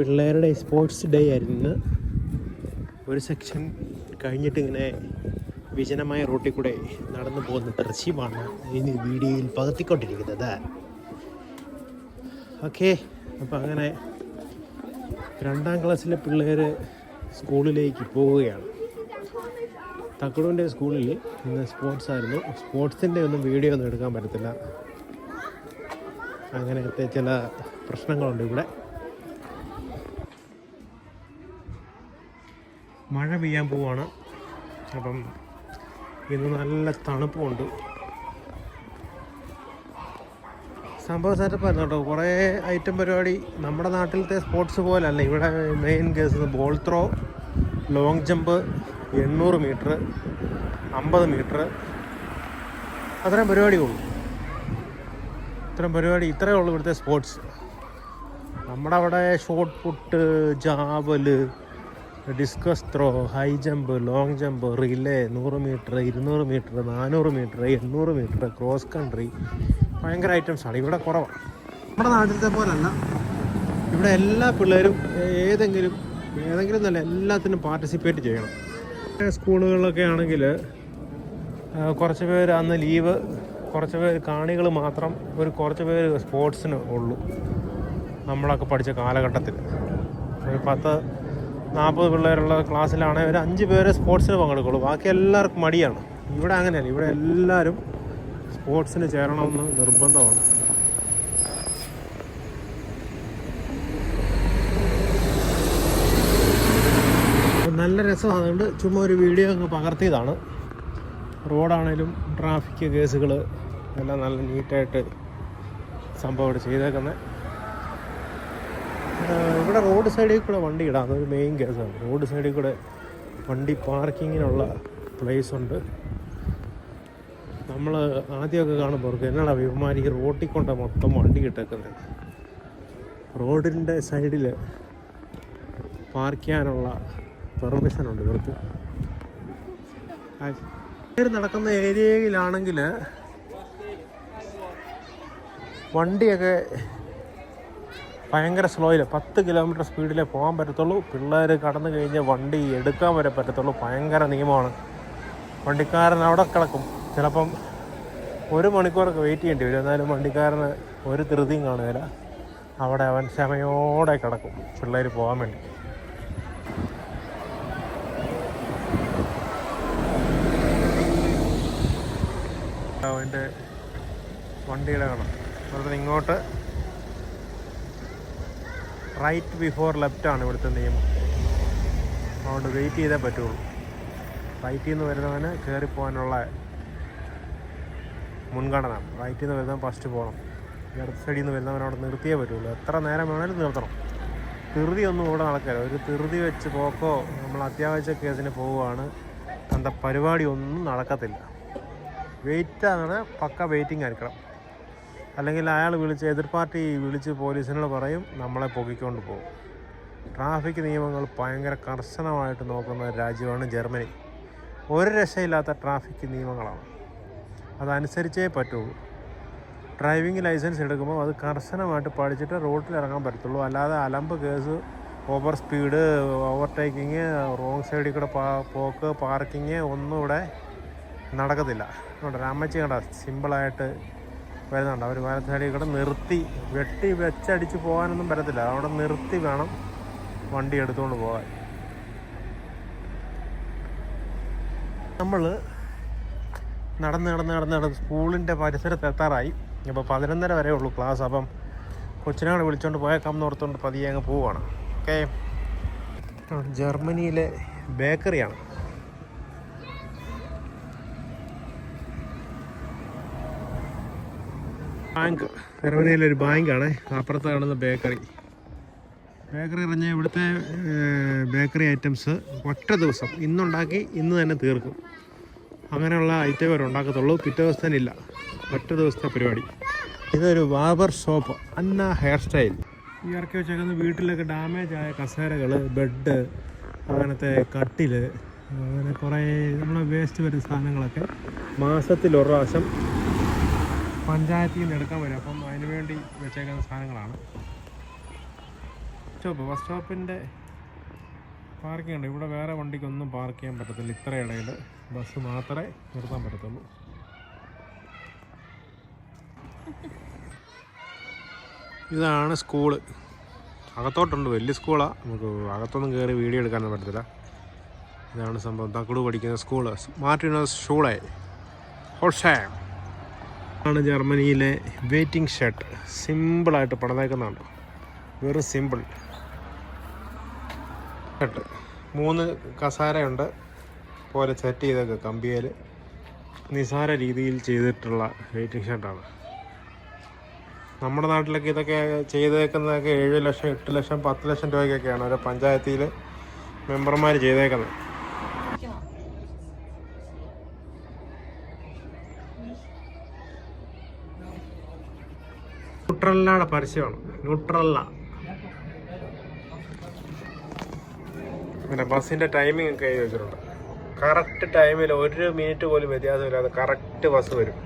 പിള്ളേരുടെ sports day ആയിരുന്നു ഒരു സെക്ഷൻ കഴിഞ്ഞിട്ട് ഇങ്ങനെ വിജനമായ റോട്ടിൽ കൂടെ നടന്നു പോകുന്ന ദൃശ്യമാണ് ഇനി വീഡിയോയിൽ പകർത്തിക്കൊണ്ടിരിക്കുന്നത്. ഓക്കെ അപ്പം അങ്ങനെ രണ്ടാം ക്ലാസ്സിലെ പിള്ളേർ സ്കൂളിലേക്ക് പോവുകയാണ്. തക്കടൂന്റെ സ്കൂളിൽ ഇന്ന് സ്പോർട്സ് ആയിരുന്നു. സ്പോർട്സിന്റെ ഒന്നും വീഡിയോ ഒന്നും എടുക്കാൻ പറ്റത്തില്ല. അങ്ങനത്തെ ചില പ്രശ്നങ്ങളുണ്ട് ഇവിടെ. മഴ പെയ്യാൻ പോവാണ്. അപ്പം ഇന്ന് നല്ല തണുപ്പുണ്ട്. സംഭവ സെറ്റപ്പായിരുന്നു കേട്ടോ. കുറേ ഐറ്റം പരിപാടി. നമ്മുടെ നാട്ടിലത്തെ സ്പോർട്സ് പോലല്ല. ഇവിടെ main case ball throw long jump എണ്ണൂറ് മീറ്റർ അമ്പത് മീറ്റർ അത്രയും പരിപാടിയുള്ളൂ ഇത്രയും പരിപാടി ഇത്രയേ ഉള്ളൂ ഇവിടുത്തെ സ്പോർട്സ് നമ്മുടെ അവിടെ shot put javelin discus throw high jump long jump relay നൂറ് മീറ്റർ ഇരുന്നൂറ് മീറ്റർ നാനൂറ് മീറ്റർ എണ്ണൂറ് മീറ്റർ ക്രോസ് കൺട്രി ഭയങ്കര ഐറ്റംസ് ആണ്. ഇവിടെ കുറവാണ്. നമ്മുടെ നാട്ടിലത്തെ പോലല്ല ഇവിടെ എല്ലാ പിള്ളേരും ഏതെങ്കിലും ഏതെങ്കിലും നല്ല എല്ലാത്തിനും പാർട്ടിസിപ്പേറ്റ് ചെയ്യണം. സ്കൂളുകളിലൊക്കെ ആണെങ്കിൽ കുറച്ച് പേര് അന്ന് ലീവ് കുറച്ച് പേര് കാണികൾ മാത്രം ഒരു കുറച്ച് പേര് സ്പോർട്സിന് ഉള്ളൂ. നമ്മളൊക്കെ പഠിച്ച കാലഘട്ടത്തിൽ. ഒരു പത്ത് നാൽപ്പത് പിള്ളേരുള്ള ക്ലാസ്സിലാണെങ്കിൽ ഒരു അഞ്ച് പേരെ സ്പോർട്സിന് പങ്കെടുക്കുള്ളൂ. ബാക്കി എല്ലാവർക്കും മടിയാണ്. ഇവിടെ അങ്ങനെയല്ല. ഇവിടെ എല്ലാവരും സ്പോർട്സിന് ചേരണമെന്ന് നിർബന്ധമാണ്. നല്ല രസമാണ് അതുകൊണ്ട് ചുമ്മാ ഒരു വീഡിയോ അങ്ങ് പകർത്തിയതാണ്. റോഡാണേലും ട്രാഫിക് കേസുകൾ എല്ലാം നല്ല നീറ്റായിട്ട് സംഭവം ചെയ്തേക്കുന്നത് ഇവിടെ റോഡ് സൈഡിൽ കൂടെ വണ്ടി ഇടാം. അതൊരു മെയിൻ കേസാണ് റോഡ് സൈഡിൽ കൂടെ വണ്ടി പാർക്കിങ്ങിനുള്ള പ്ലേസ് ഉണ്ട്. നമ്മൾ ആദ്യമൊക്കെ കാണുമ്പോൾ എന്നാണ് എന്നടാ ഈ റോട്ടിൽ കൊണ്ട് മൊത്തം വണ്ടി ഇട്ടേക്കുന്നത് റോഡിന്റെ സൈഡിൽ പാർക്ക് ചെയ്യാനുള്ള പെർമിഷൻ ഉണ്ട് ഇവർക്ക്. നടക്കുന്ന ഏരിയയിലാണെങ്കിൽ വണ്ടിയൊക്കെ ഭയങ്കര സ്ലോയിൽ പത്ത് കിലോമീറ്റർ സ്പീഡിലേ പോകാൻ പറ്റത്തുള്ളൂ. പിള്ളേർ കടന്നു കഴിഞ്ഞ് വണ്ടി എടുക്കാൻ വരെ പറ്റത്തുള്ളൂ. ഭയങ്കര നിയമമാണ്. വണ്ടിക്കാരൻ അവിടെ കിടക്കും. ചിലപ്പം ഒരു മണിക്കൂറൊക്കെ വെയിറ്റ് ചെയ്യേണ്ടി വരും. എന്നാലും വണ്ടിക്കാരന് ഒരു ധൃതിയും കാണുകയില്ല. അവിടെ അവൻ ക്ഷമയോടെ കിടക്കും. പിള്ളേർ പോകാൻ വേണ്ടി. അവന്റെ വണ്ടിയുടെ കാണാം അതുപോലെ ഇങ്ങോട്ട് റൈറ്റ് ബിഫോർ ലെഫ്റ്റ് ആണ് ഇവിടുത്തെ നിയമം. അതുകൊണ്ട് വെയിറ്റ് ചെയ്തേ പറ്റുള്ളൂ. റൈറ്റിൽ നിന്ന് വരുന്നവന് കയറിപ്പോകാനുള്ള മുൻഗണന. റൈറ്റിൽ നിന്ന് വരുന്നവൻ ഫസ്റ്റ് പോകണം ഇടത്ത് സൈഡിൽ നിന്ന് വരുന്നവൻ അവിടെ നിർത്തിയേ പറ്റുള്ളൂ. എത്ര നേരം വേണമെങ്കിലും നിർത്തണം. ധൃതി ഒന്നും കൂടെ നടക്കില്ല ഒരു ധൃതി വെച്ച് പോക്കോ നമ്മൾ അത്യാവശ്യ കേസിന് പോവുകയാണ്. എന്താ പരിപാടി ഒന്നും നടക്കത്തില്ല. വെയിറ്റ് ആണ് പക്ക വെയിറ്റിംഗ് ആയിരിക്കണം. അല്ലെങ്കിൽ അയാൾ വിളിച്ച് എതിർ പാർട്ടി വിളിച്ച് പോലീസിനോട് പറയും നമ്മളെ പൊക്കിക്കൊണ്ട് പോകും. ട്രാഫിക് നിയമങ്ങൾ ഭയങ്കര കർശനമായിട്ട് നോക്കുന്ന ഒരു രാജ്യമാണ് ജർമ്മനി. ഒരു രക്ഷയില്ലാത്ത ട്രാഫിക് നിയമങ്ങളാണ്. അതനുസരിച്ചേ പറ്റുള്ളൂ. ഡ്രൈവിംഗ് ലൈസൻസ് എടുക്കുമ്പോൾ അത് കർശനമായിട്ട് പഠിച്ചിട്ട് റോഡിൽ ഇറങ്ങാൻ പറ്റത്തുള്ളൂ. അല്ലാതെ അലമ്പ് case over speed overtaking wrong സൈഡിൽ കൂടെ പോക്ക് പാർക്കിങ് ഒന്നും ഇവിടെ നടക്കത്തില്ല. അതുകൊണ്ട് രാമച്ചി സിമ്പിളായിട്ട് വരുന്നുണ്ട്. അവർ സൈഡിൽ കൂടെ നിർത്തി വെട്ടി വെച്ചടിച്ച് പോകാനൊന്നും പറ്റത്തില്ല. അവിടെ നിർത്തി വേണം വണ്ടി എടുത്തുകൊണ്ട് പോകാൻ. നമ്മൾ നടന്ന് നടന്ന് നടന്ന് നടന്ന് സ്കൂളിന്റെ പരിസരത്ത് എത്താറായി. അപ്പോൾ പതിനൊന്നര വരെ ഉള്ളൂ ക്ലാസ്. അപ്പം കൊച്ചിനാട് വിളിച്ചുകൊണ്ട് പോയേക്കാം എന്ന് ഓർത്തുകൊണ്ട് പതിയെ അങ്ങ് പോവുകയാണ് ഓക്കെ ജർമ്മനിയിലെ ബേക്കറിയാണ്. ബാങ്ക്. ഒരു ബാങ്കാണ്. അപ്പുറത്ത് കാണുന്ന ബേക്കറി. ബേക്കറി പറഞ്ഞാൽ ഇവിടുത്തെ ബേക്കറി ഐറ്റംസ് ഒറ്റ ദിവസം. ഇന്നുണ്ടാക്കി ഇന്ന് തന്നെ തീർക്കും. അങ്ങനെയുള്ള ഐറ്റം അവർ ഉണ്ടാക്കത്തുള്ളൂ. പിറ്റേ ദിവസത്തേനില്ല ഒറ്റ ദിവസത്തെ പരിപാടി. ഇതൊരു വാബർ ഷോപ്പ്. അന്ന ഹെയർ സ്റ്റൈൽ. ഈ ഇറക്കി വെച്ചേക്കുന്ന വീട്ടിലൊക്കെ ഡാമേജ് ആയ കസേരകൾ ബെഡ് അങ്ങനത്തെ കട്ടിൽ അങ്ങനെ കുറേ നമ്മളെ വേസ്റ്റ് വരുന്ന സാധനങ്ങളൊക്കെ മാസത്തിൽ ഒരു പ്രാവശ്യം പഞ്ചായത്തിൽ നിന്ന് എടുക്കാൻ വരും. അപ്പം അതിന് വേണ്ടി വെച്ചേക്കുന്ന സാധനങ്ങളാണ്. സ്റ്റോപ്പ് ബസ് സ്റ്റോപ്പിന്റെ പാർക്കിംഗ് ഉണ്ട്. ഇവിടെ വേറെ വണ്ടിക്കൊന്നും പാർക്ക് ചെയ്യാൻ പറ്റത്തില്ല. ഇത്ര ഇടയിൽ ബസ് മാത്രമേ നിർത്താൻ പറ്റത്തുള്ളൂ. ഇതാണ് സ്കൂൾ അകത്തോട്ടുണ്ട്. വലിയ സ്കൂളാണ് നമുക്ക് അകത്തൊന്നും കയറി വീഡിയോ എടുക്കാനൊന്നും പറ്റത്തില്ല. ഇതാണ് സംഭവം. തക്കുടു പഠിക്കുന്ന സ്കൂൾ മാർട്ടിനോസ് ഷൂളെ ഹോൾഷാം ആണ് ജർമ്മനിയിലെ വെയിറ്റിംഗ് ഷർട്ട്. സിമ്പിളായിട്ട് പണിതേക്കുന്നതാണ്. വെറും സിമ്പിൾ ഷർട്ട്. മൂന്ന് കസാരയുണ്ട്. പോലെ സെറ്റ് ചെയ്തൊക്കെ കമ്പിയിൽ നിസാര രീതിയിൽ ചെയ്തിട്ടുള്ള വെയിറ്റിംഗ് ഷർട്ടാണ്. നമ്മുടെ നാട്ടിലൊക്കെ ഇതൊക്കെ ചെയ്തേക്കുന്നതൊക്കെ ഏഴ് ലക്ഷം എട്ട് ലക്ഷം പത്ത് ലക്ഷം രൂപയ്ക്കൊക്കെയാണ് ഓരോ പഞ്ചായത്തിൽ മെമ്പർമാർ ചെയ്തേക്കുന്നത്. ന്യൂട്രല്ലയുടെ പരസ്യമാണ് ന്യൂട്രല്ല. പിന്നെ ബസ്സിന്റെ ടൈമിംഗ് ഒക്കെ എഴുതി വെച്ചിട്ടുണ്ട്. കറക്റ്റ് ടൈമിൽ ഒരു മിനിറ്റ് പോലും വ്യത്യാസമില്ലാതെ കറക്റ്റ് ബസ് വരും.